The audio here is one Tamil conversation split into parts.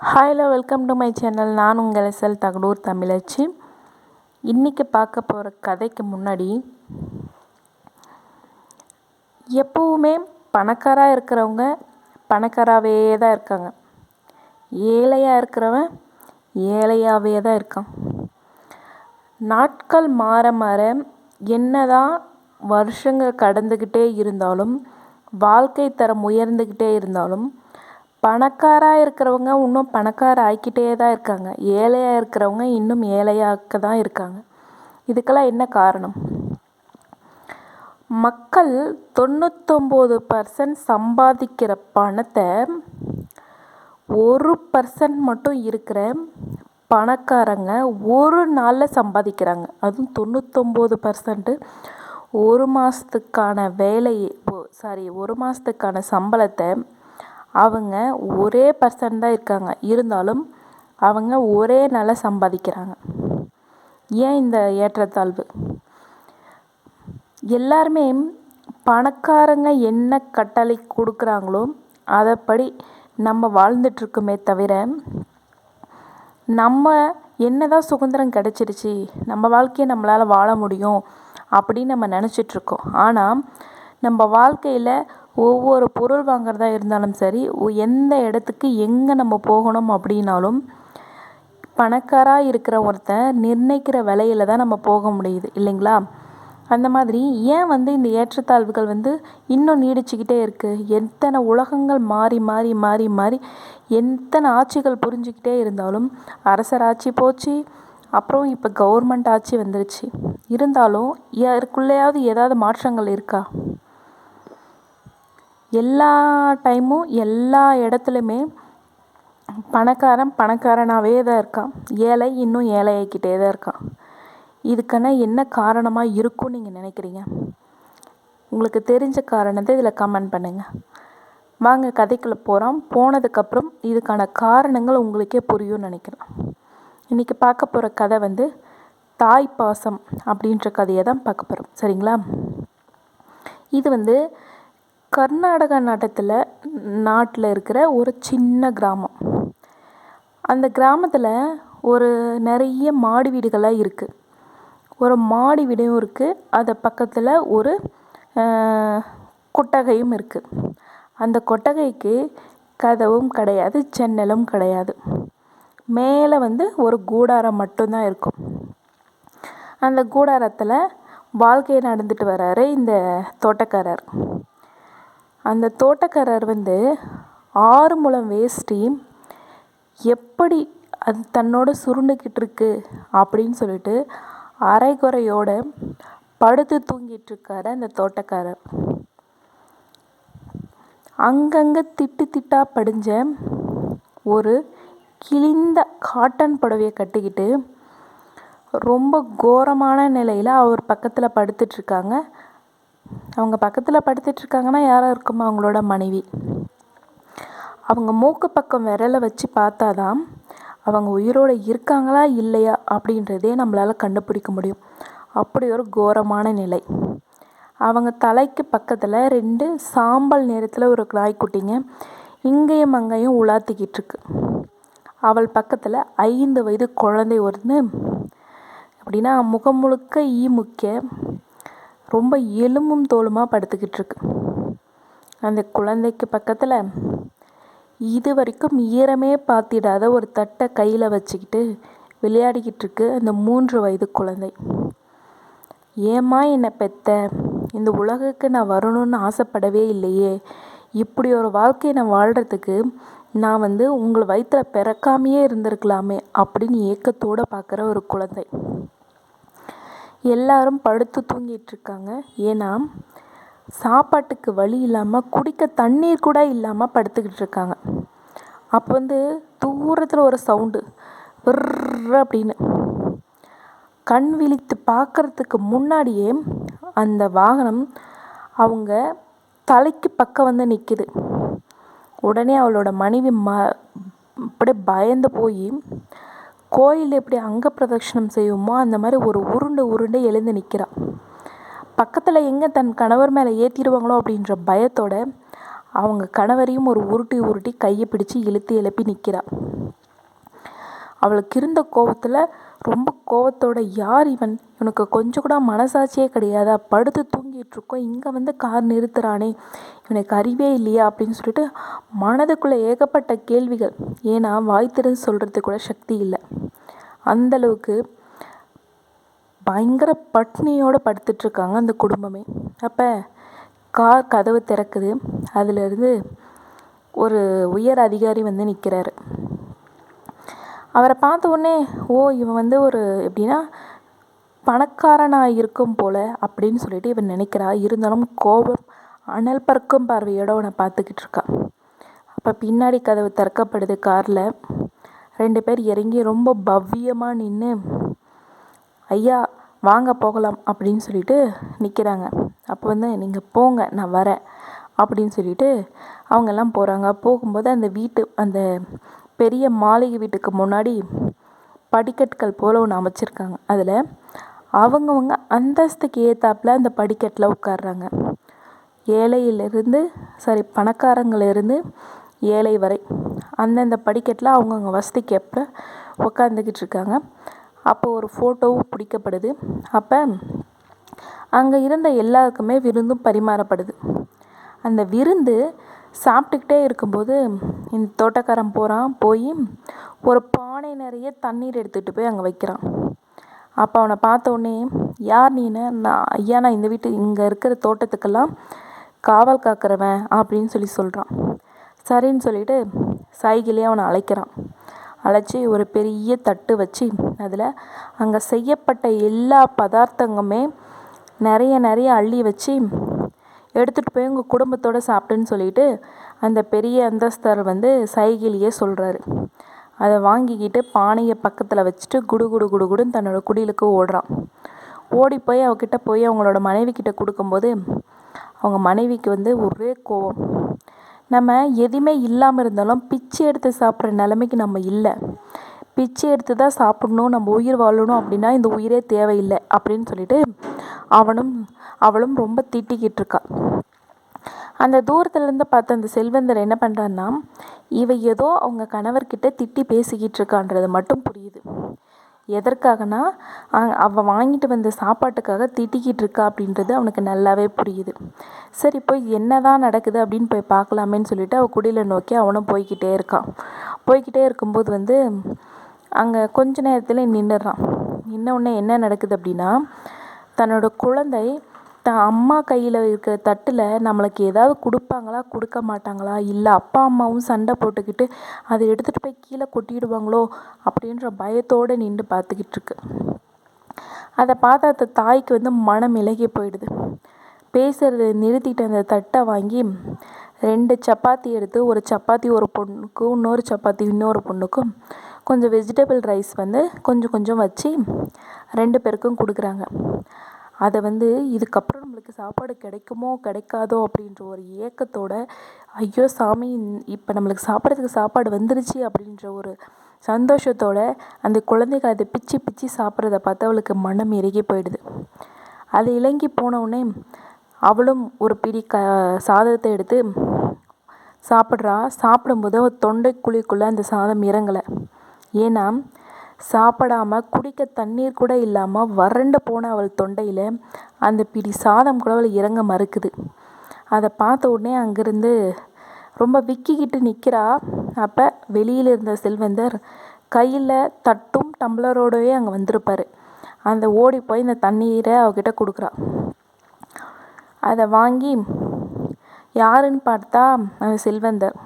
Hi all welcome to my channel நான் உங்கள் எஸ்எல் தகடூர் தமிழச்சி. இன்றைக்கி பார்க்க போகிற கதைக்கு முன்னாடி எப்போவுமே பணக்காராக இருக்கிறவங்க பணக்காராகவே தான் இருக்காங்க. ஏழையாக இருக்கிறவன் ஏழையாகவே தான் இருக்கான். நாட்கள் மாற மாற என்னதான் வருஷங்கள் கடந்துக்கிட்டே இருந்தாலும் வாழ்க்கை தரம் உயர்ந்துக்கிட்டே இருந்தாலும் பணக்காராக இருக்கிறவங்க இன்னும் பணக்கார ஆகிக்கிட்டே தான் இருக்காங்க. ஏழையாக இருக்கிறவங்க இன்னும் ஏழையாக்க தான் இருக்காங்க. இதுக்கெல்லாம் என்ன காரணம்? மக்கள் தொண்ணூத்தொம்பது பர்சன்ட் சம்பாதிக்கிற பணத்தை ஒரு பர்சன்ட் மட்டும் இருக்கிற பணக்காரங்க ஒரு நாளில் சம்பாதிக்கிறாங்க. அதுவும் தொண்ணூத்தொம்பது பர்சன்ட்டு ஒரு மாதத்துக்கான வேலையை சாரி ஒரு மாதத்துக்கான சம்பளத்தை அவங்க ஒரே பர்சன் தான் இருக்காங்க. இருந்தாலும் அவங்க ஒரே நாளில் சம்பாதிக்கிறாங்க. ஏன் இந்த ஏற்றத்தாழ்வு? எல்லாருமே பணக்காரங்க என்ன கட்டளை கொடுக்குறாங்களோ அதைப்படி நம்ம வாழ்ந்துட்டுருக்குமே தவிர நம்ம என்ன தான் சுதந்திரம் கிடச்சிருச்சு நம்ம வாழ்க்கையை நம்மளால் வாழ முடியும் அப்படின்னு நம்ம நினச்சிட்ருக்கோம் ஆனால் நம்ம வாழ்க்கையில் ஒவ்வொரு பொருள் வாங்குறதா இருந்தாலும் சரி எந்த இடத்துக்கு எங்கே நம்ம போகணும் அப்படின்னாலும் பணக்காராக இருக்கிற ஒருத்தன் நிர்ணயிக்கிற விலையில தான் நம்ம போக முடியுது இல்லைங்களா? அந்த மாதிரி ஏன் வந்து இந்த ஏற்றத்தாழ்வுகள் வந்து இன்னும் நீடிச்சுக்கிட்டே இருக்குது எத்தனை உலகங்கள் மாறி மாறி மாறி மாறி எத்தனை ஆட்சிகள் புரிஞ்சுக்கிட்டே இருந்தாலும் அரசர் ஆட்சி போச்சு அப்புறம் இப்போ கவர்மெண்ட் ஆட்சி வந்துருச்சு. இருந்தாலும் யாருக்குள்ளேயாவது ஏதாவது மாற்றங்கள் இருக்கா? எல்லா டைமும் எல்லா இடத்துலையுமே பணக்காரன் பணக்காரனாகவே தான் இருக்கான். ஏழை இன்னும் ஏழையாக்கிட்டே தான் இருக்கான். இதுக்கான என்ன காரணமாக இருக்கும்னு நீங்கள் நினைக்கிறீங்க? உங்களுக்கு தெரிஞ்ச காரணத்தை இதில் கமெண்ட் பண்ணுங்கள் வாங்க கதைக்குள்ளே போகிறோம் போனதுக்கப்புறம் இதுக்கான காரணங்கள் உங்களுக்கே புரியும்னு நினைக்கிறேன். இன்றைக்கி பார்க்க போகிற கதை வந்து தாய் பாசம் அப்படின்ற கதையை தான் பார்க்க போகிறோம் சரிங்களா? இது வந்து கர்நாடகா நாட்டத்தில் நாட்டில் இருக்கிற ஒரு சின்ன கிராமம். அந்த கிராமத்தில் ஒரு நிறைய மாடி வீடுகளாக இருக்குது ஒரு மாடி வீடும் இருக்குது அது பக்கத்தில் ஒரு கொட்டகையும் இருக்குது அந்த கொட்டகைக்கு கதவும் கிடையாது ஜன்னலும் கிடையாது. மேலே வந்து ஒரு கூடாரம் மட்டும்தான் இருக்கும். அந்த கூடாரத்தில் வாழ்க்கை நடந்துட்டு வர்றாரு இந்த தோட்டக்காரர். அந்த தோட்டக்காரர் வந்து ஆறு முழம் வேஷ்டி எப்படி அது தன்னோட சுருண்டுக்கிட்டு இருக்கு அப்படின்னு சொல்லிட்டு அரைகுறையோட படுத்து தூங்கிட்டு இருக்காரு அந்த தோட்டக்காரர். அங்கங்கே திட்டு திட்டா படிஞ்ச ஒரு கிழிந்த காட்டன் புடவையை கட்டிக்கிட்டு ரொம்ப கோரமான நிலையில் அவர் பக்கத்தில் படுத்துட்ருக்காங்க அவங்க பக்கத்தில் படுத்துட்ருக்காங்கன்னா யாராக இருக்குமா? அவங்களோட மனைவி. அவங்க மூக்கு பக்கம் விரலை வச்சு பார்த்தா தான் அவங்க உயிரோடு இருக்காங்களா இல்லையா அப்படின்றதே நம்மளால் கண்டுபிடிக்க முடியும். அப்படி ஒரு கோரமான நிலை. அவங்க தலைக்கு பக்கத்தில் ரெண்டு சாம்பல் நேரத்தில் ஒரு நாய்க்குட்டிங்க இங்கேயும் அங்கேயும் உலாத்திக்கிட்டு இருக்கு. அவள் பக்கத்தில் ஐந்து வயது குழந்தை ஒன்று அப்படின்னா முகம் முழுக்க ஈ முக்கிய ரொம்ப எலும்பும் தோலுமாக படுத்துக்கிட்டு இருக்கு அந்த குழந்தைக்கு பக்கத்தில் இது வரைக்கும் ஈரமே பார்த்திடாத ஒரு தட்டை கையில் வச்சுக்கிட்டு விளையாடிக்கிட்டு இருக்கு அந்த மூன்று வயது குழந்தை. ஏம்மா என்னை பெத்த? இந்த உலகுக்கு நான் வரணும்னு ஆசைப்படவே இல்லையே. இப்படி ஒரு வாழ்க்கையை நான் வாழ்கிறதுக்கு நான் வந்து உங்களை வயிற்றில் பிறக்காமையே இருந்திருக்கலாமே அப்படின்னு ஏக்கத்தோடு பார்க்குற ஒரு குழந்தை. எல்லாரும் படுத்து தூங்கிட்டு இருக்காங்க ஏன்னா சாப்பாட்டுக்கு வழி இல்லாமல் குடிக்க தண்ணீர் கூட இல்லாமல் படுத்துக்கிட்டு இருக்காங்க அப்போ வந்து தூரத்தில் ஒரு சவுண்டு அப்படின்னு. கண் விழித்து பார்க்குறதுக்கு முன்னாடியே அந்த வாகனம் அவங்க தலைக்கு பக்கம் வந்து நிற்கிது உடனே அவளோட மனைவி ம அப்படியே பயந்து போய் கோயில் எப்படி அங்க பிரதட்சணம் செய்வோமோ அந்த மாதிரி ஒரு உருண்டு உருண்டு எழுந்து நிற்கிறாள் பக்கத்தில் எங்கே தன் கணவர் மேலே ஏற்றிடுவாங்களோ அப்படின்ற பயத்தோட அவங்க கணவரையும் ஒரு உருட்டி உருட்டி கையை பிடிச்சி இழுத்து எழுப்பி நிற்கிறா அவளுக்கு இருந்த கோபத்தில் ரொம்ப கோவத்தோட யார் இவன்? இவனுக்கு கொஞ்சம் கூட மனசாட்சியே கிடையாதா? படுத்து தூங்கிட்டு இருக்கோம். இங்கே வந்து கார் நிறுத்துறானே. இவனுக்கு அறிவே இல்லையா? அப்படின்னு சொல்லிட்டு மனதுக்குள்ளே ஏகப்பட்ட கேள்விகள். ஏன்னா வாய் திறந்து சொல்கிறதுக்கு கூட சக்தி இல்லை. அந்தளவுக்கு பயங்கர பட்னியோடு படுத்துட்ருக்காங்க அந்த குடும்பமே. அப்போ கார் கதவு திறக்குது. அதுலேருந்து ஒரு உயர் அதிகாரி வந்து நிற்கிறாரு அவரை பார்த்த உடனே ஓ இவன் வந்து ஒரு எப்படின்னா பணக்காரனாக இருக்கும் போல் அப்படின்னு சொல்லிட்டு இவன் நினைக்கிறா. இருந்தாலும் கோபம் அனல் பறக்கும் பார்வையோடு அவனை பார்த்துக்கிட்டு இருக்கா. அப்போ பின்னாடி கதவு திறக்கப்படுது காரில். ரெண்டு பேர் இறங்கி ரொம்ப பவ்யமாக நின்று ஐயா வாங்க போகலாம் அப்படின்னு சொல்லிட்டு நிற்கிறாங்க அப்போ வந்து நீங்கள் போங்க நான் வரேன் அப்படின்னு சொல்லிட்டு அவங்கெல்லாம் போகிறாங்க போகும்போது அந்த வீட்டு அந்த பெரிய மாளிகை வீட்டுக்கு முன்னாடி படிக்கட்டுகள் போல் ஒன்று அமைச்சிருக்காங்க. அதில் அவங்கவுங்க அந்தஸ்துக்கு ஏற்றாப்புல அந்த படிக்கட்டில் உட்காடுறாங்க ஏழையிலிருந்து சாரி பணக்காரங்களிலிருந்து ஏழை வரை அந்தந்த படிக்கட்டில் அவங்கவுங்க வசதிக்கு எப்போ உட்காந்துக்கிட்டு இருக்காங்க. அப்போ ஒரு ஃபோட்டோவும் பிடிக்கப்படுது. அப்போ அங்கே இருந்த எல்லாருக்குமே விருந்தும் பரிமாறப்படுது. அந்த விருந்து சாப்பிட்டுக்கிட்டே இருக்கும்போது இந்த தோட்டக்காரன் போகிறான் போய் ஒரு பானை நிறைய தண்ணீர் எடுத்துகிட்டு போய் அங்கே வைக்கிறான். அப்போ அவனை பார்த்த உடனே யார் நீனு நான் ஐயா நான் இந்த வீட்டு இங்கே இருக்கிற தோட்டத்துக்கெல்லாம் காவல் காக்கிறவன் அப்படின்னு சொல்லி சொல்கிறான் சரின்னு சொல்லிட்டு சைகிலே அவனை அழைக்கிறான். அழைச்சி ஒரு பெரிய தட்டு வச்சு அதில் அங்கே செய்யப்பட்ட எல்லா பதார்த்தங்களுமே நிறைய நிறைய அள்ளி வச்சு எடுத்துகிட்டு போய் உங்கள் குடும்பத்தோடு சாப்பிட்டுன்னு சொல்லிட்டு அந்த பெரிய அந்தஸ்தர் வந்து சைகிலேயே சொல்கிறாரு அதை வாங்கிக்கிட்டு பானையை பக்கத்தில் வச்சுட்டு குடு குடு குடு குடுன்னு தன்னோட குடிலுக்கு ஓடுறான். ஓடி போய் அவகிட்ட போய் அவங்களோட மனைவி கிட்ட கொடுக்கும்போது அவங்க மனைவிக்கு வந்து ஒரே கோவம். நம்ம எதுவுமே இல்லாமல் இருந்தாலும் பிச்சை எடுத்து சாப்பிட்ற நிலைமைக்கு நம்ம இல்லை. பிச்சை எடுத்து தான் சாப்பிட்ணும் நம்ம உயிர் வாழணும் அப்படின்னா இந்த உயிரே தேவையில்லை அப்படின்னு சொல்லிட்டு அவனும் அவளும் ரொம்ப திட்டிக்கிட்டு இருக்கா. அந்த தூரத்துலேருந்து பார்த்த அந்த செல்வந்தர் என்ன பண்ணுறான்னா இவ ஏதோ அவங்க கணவர்கிட்ட திட்டி பேசிக்கிட்டு இருக்கான்றது மட்டும் புரியுது. எதற்காகனா அவள் வாங்கிட்டு வந்த சாப்பாட்டுக்காக திட்டிக்கிட்டு இருக்கா அப்படின்றது அவனுக்கு நல்லாவே புரியுது. சரி போய் என்ன தான் நடக்குது அப்படின்னு போய் பார்க்கலாமேன்னு சொல்லிட்டு அவள் குடியில் நோக்கி அவனும் போய்கிட்டே இருக்கான் போய்கிட்டே இருக்கும்போது வந்து அங்கே கொஞ்ச நேரத்தில் நின்றுடுறான் நின்ன உடனே என்ன நடக்குது அப்படின்னா தன்னோட குழந்தை தான் அம்மா கையில் இருக்கிற தட்டில் நம்மளுக்கு ஏதாவது கொடுப்பாங்களா கொடுக்க மாட்டாங்களா? இல்லை அப்பா அம்மாவும் சண்டை போட்டுக்கிட்டு அதை எடுத்துகிட்டு போய் கீழே கொட்டிடுவாங்களோ? அப்படின்ற பயத்தோடு நின்று பார்த்துக்கிட்டு இருக்கு. அதை பார்த்த அந்த தாய்க்கு வந்து மனம் இலகி போயிடுது. பேசுகிறத நிறுத்திட்டு அந்த தட்டை வாங்கி ரெண்டு சப்பாத்தி எடுத்து ஒரு சப்பாத்தி ஒரு பொண்ணுக்கும் இன்னொரு சப்பாத்தி இன்னொரு பொண்ணுக்கும் கொஞ்சம் வெஜிடபிள் ரைஸ் வந்து கொஞ்சம் கொஞ்சம் வச்சு ரெண்டு பேருக்கும் கொடுக்குறாங்க. அதை வந்து இதுக்கப்புறம் நம்மளுக்கு சாப்பாடு கிடைக்குமோ கிடைக்காதோ அப்படின்ற ஒரு ஏக்கத்தோட ஐயோ சாமி இப்போ நம்மளுக்கு சாப்பிட்றதுக்கு சாப்பாடு வந்துருச்சு அப்படின்ற ஒரு சந்தோஷத்தோட அந்த குழந்தைகள் அதை பிச்சு பிச்சு சாப்பிட்றத பார்த்து அவளுக்கு மனம் இறங்கி போயிடுது. அது இலங்கி போனவுடனே அவளும் ஒரு பிடி க சாதத்தை எடுத்து சாப்பிட்றா. சாப்பிடும்போது தொண்டை குழிக்குள்ளே அந்த சாதம் இறங்கலை. ஏன்னா சாப்பிடாம குடிக்க தண்ணீர் கூட இல்லாமல் வறண்டு போன அவள் தொண்டையில் அந்த பிடி சாதம் கூட அவள் இறங்க மறுக்குது. அதை பார்த்த உடனே அங்கேருந்து ரொம்ப விக்கிக்கிட்டு நிற்கிறா அப்போ வெளியில் இருந்த செல்வந்தர் கையில் தட்டும் டம்ளரோடவே அங்கே வந்திருப்பார். அந்த ஓடி போய் இந்த தண்ணீரை அவகிட்ட கொடுக்குறா. அதை வாங்கி யாருன்னு பார்த்தா அந்த செல்வந்தர்.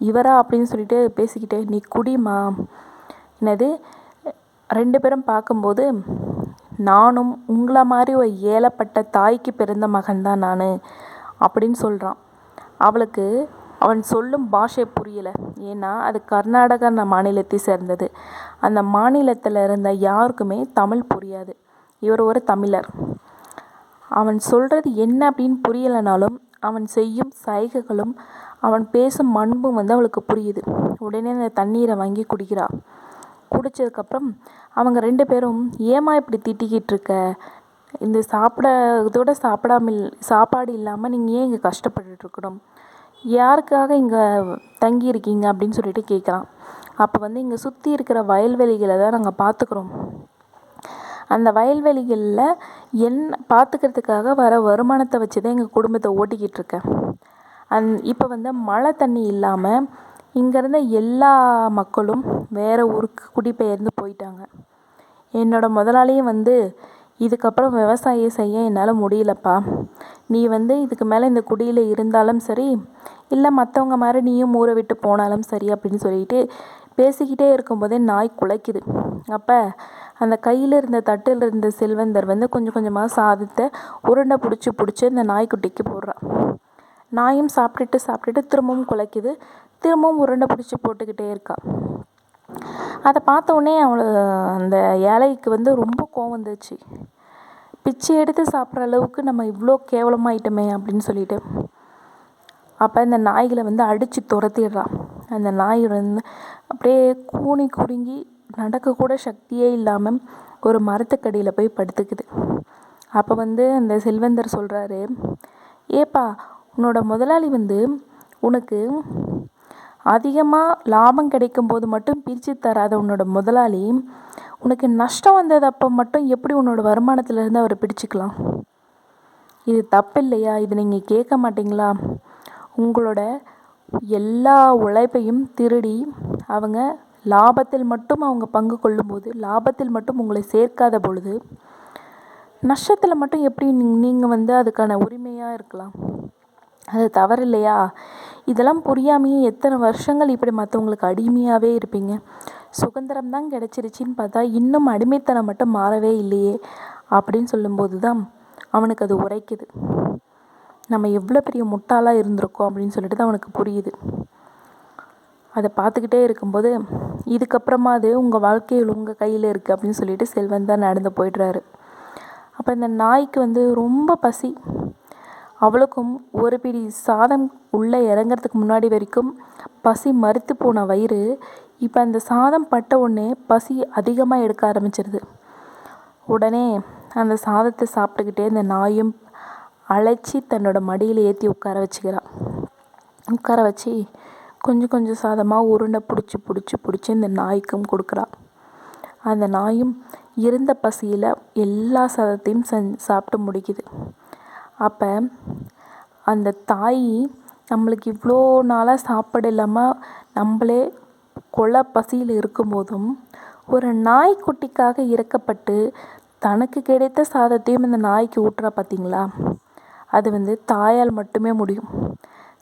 இவரா? அப்படின்னு சொல்லிட்டு பேசிக்கிட்டே நீ குடிமா என்னது? ரெண்டு பேரும் பார்க்கும்போது நானும் உங்களை மாதிரி ஒரு ஏழப்பட்ட தாய்க்கு பிறந்த மகன் தான் நான் அப்படின்னு சொல்கிறான் அவளுக்கு அவன் சொல்லும் பாஷை புரியலை. ஏன்னா அது கர்நாடகா மாநிலத்தை சேர்ந்தது. அந்த மாநிலத்தில் இருந்த யாருக்குமே தமிழ் புரியாது. இவர் ஒரு தமிழர். அவன் சொல்கிறது என்ன அப்படின்னு புரியலைனாலும் அவன் செய்யும் சைகைகளும் அவன் பேசும் அன்பும் வந்து அவளுக்கு புரியுது. உடனே அந்த தண்ணீரை வாங்கி குடிக்கிறா. குடித்ததுக்கப்புறம் அவங்க ரெண்டு பேரும் ஏமா இப்படி திட்டிக்கிட்டு இருக்க? இந்த சாப்பிட இதோட சாப்பிடாமல் சாப்பாடு இல்லாமல் நீங்கள் ஏன் இங்கே கஷ்டப்பட்டுட்ருக்கணும் யாருக்காக இங்கே தங்கியிருக்கீங்க அப்படின்னு சொல்லிட்டு கேட்குறான் அப்போ வந்து இங்கே சுற்றி இருக்கிற வயல்வெளிகளை தான் நாங்கள் பார்த்துக்குறோம் அந்த வயல்வெளிகளில் என் பார்த்துக்கிறதுக்காக வர வருமானத்தை வச்சு தான் எங்கள் குடும்பத்தை ஓட்டிக்கிட்டு இருக்கேன். அந் இப்போ வந்து மழை தண்ணி இல்லாமல் இங்கே இருந்த எல்லா மக்களும் வேறு ஊருக்கு குடிபெயர்ந்து போயிட்டாங்க. என்னோடய முதலாளியும் வந்து இதுக்கப்புறம் விவசாயம் செய்ய என்னால் முடியலப்பா. நீ வந்து இதுக்கு மேலே இந்த குடியில் இருந்தாலும் சரி இல்லை மற்றவங்க மாதிரி நீயும் ஊரை விட்டு போனாலும் சரி அப்படின்னு சொல்லிட்டு பேசிக்கிட்டே இருக்கும்போதே நாய் குலைக்குது. அப்போ அந்த கையில் இருந்த தட்டில் இருந்த செல்வந்தர் வந்து கொஞ்சம் கொஞ்சமாக சாதத்தை உருண்டை பிடிச்சி பிடிச்சி அந்த நாய்க்குட்டிக்கு போடுறான். நாயும் சாப்பிட்டுட்டு சாப்பிட்டுட்டு திரும்பவும் குலைக்குது. திரும்பவும் உருண்டை பிடிச்சி போட்டுக்கிட்டே இருக்கா. அதை பார்த்த உடனே அவளை அந்த ஏழைக்கு வந்து ரொம்ப கோவம் வந்துச்சு பிச்சை எடுத்து சாப்பிட்ற அளவுக்கு நம்ம இவ்வளோ கேவலமாயிட்டோமே அப்படின்னு சொல்லிட்டு. அப்போ இந்த நாய்களை வந்து அடித்து துரத்திடுறான் அந்த நாய் வந்து அப்படியே கூனி குறுங்கி நடக்கக்கூட சக்தியே இல்லாமல் ஒரு மரத்துக்கடியில் போய் படுத்துக்குது. அப்போ வந்து அந்த செல்வந்தர் சொல்கிறாரு ஏப்பா உன்னோட முதலாளி வந்து உனக்கு அதிகமாக லாபம் கிடைக்கும் போது மட்டும் பிரித்து தராத உன்னோட முதலாளி உனக்கு நஷ்டம் வந்தது அப்போ மட்டும் எப்படி உன்னோட வருமானத்திலேருந்து அவரை பிடிச்சிக்கலாம்? இது தப்பு இல்லையா இது நீங்கள் கேட்க மாட்டிங்களா? உங்களோட எல்லா உழைப்பையும் திருடி அவங்க லாபத்தில் மட்டும் அவங்க பங்கு கொள்ளும்போது லாபத்தில் மட்டும் உங்களை சேர்க்காத பொழுது நஷ்டத்தில் மட்டும் எப்படி நீங்கள் வந்து அதுக்கான உரிமையாக இருக்கலாம்? அது தவறு இல்லையா இதெல்லாம் புரியாமையே எத்தனை வருஷங்கள் இப்படி மற்றவங்களுக்கு அடிமையாகவே இருப்பீங்க. சுதந்திரம் தான் கிடச்சிருச்சின்னு பார்த்தா இன்னும் அடிமைத்தனம் மட்டும் மாறவே இல்லையே அப்படின்னு சொல்லும்போது தான் அவனுக்கு அது உரைக்குது. நம்ம எவ்வளோ பெரிய முட்டாளாக இருந்திருக்கோம் அப்படின்னு சொல்லிட்டு தான் அவனுக்கு புரியுது. அதை பார்த்துக்கிட்டே இருக்கும்போது இதுக்கப்புறமா அது உங்கள் வாழ்க்கையில் உங்கள் கையில் இருக்குது அப்படின்னு சொல்லிட்டு செல்வன் தான் நடந்து போயிடுறாரு. அப்போ இந்த நாய்க்கு வந்து ரொம்ப பசி. அவளுக்கும் ஒரு பிடி சாதம் உள்ளே இறங்கிறதுக்கு முன்னாடி வரைக்கும் பசி மறுத்து போன வயிறு இப்போ அந்த சாதம் பட்ட உடனே பசி அதிகமாக எடுக்க ஆரம்பிச்சிருது. உடனே அந்த சாதத்தை சாப்பிட்டுக்கிட்டே அந்த நாயும் அழைச்சி தன்னோட மடியில் ஏற்றி உட்கார வச்சுக்கிறாள் உட்கார வச்சு கொஞ்சம் கொஞ்சம் சாதமாக உருண்டை பிடிச்சி பிடிச்சி பிடிச்சி இந்த நாய்க்கும் கொடுக்குறா. அந்த நாயும் இருந்த பசியில் எல்லா சாதத்தையும் செஞ் சாப்பிட்டு முடிக்குது. அப்போ அந்த தாய் நம்மளுக்கு இவ்வளோ நாளாக சாப்பாடு இல்லாமல் நம்மளே கொலை பசியில் இருக்கும்போதும் ஒரு நாய்க்குட்டிக்காக இறக்கப்பட்டு தனக்கு கிடைத்த சாதத்தையும் இந்த நாய்க்கு ஊட்டுறா பார்த்தீங்களா அது வந்து தாயால் மட்டுமே முடியும்.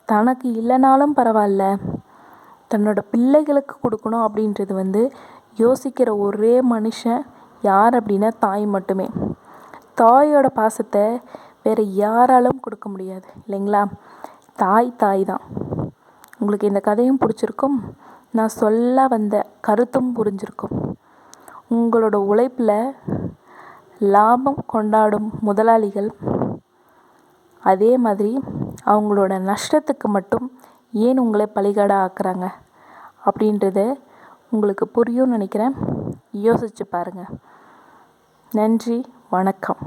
தனக்கு இல்லைனாலும் பரவாயில்ல. தன்னோட பிள்ளைகளுக்கு கொடுக்கணும் அப்படின்றது வந்து யோசிக்கிற ஒரே மனுஷன் யார் அப்படின்னா தாய் மட்டுமே. தாயோட பாசத்தை வேறு யாராலும் கொடுக்க முடியாது இல்லைங்களா? தாய் தாய் தான் உங்களுக்கு இந்த கதையும் பிடிச்சிருக்கும். நான் சொல்ல வந்த கருத்தும் புரிஞ்சிருக்கும். உங்களோட உழைப்பில் லாபம் கொண்டாடும் முதலாளிகள் அதே மாதிரி அவங்களோட நஷ்டத்துக்கு மட்டும் ஏன் உங்களை பலிகாட ஆக்குறாங்க அப்படின்றத உங்களுக்கு புரியும்னு நினைக்கிறேன். யோசிச்சு பாருங்கள் நன்றி வணக்கம்.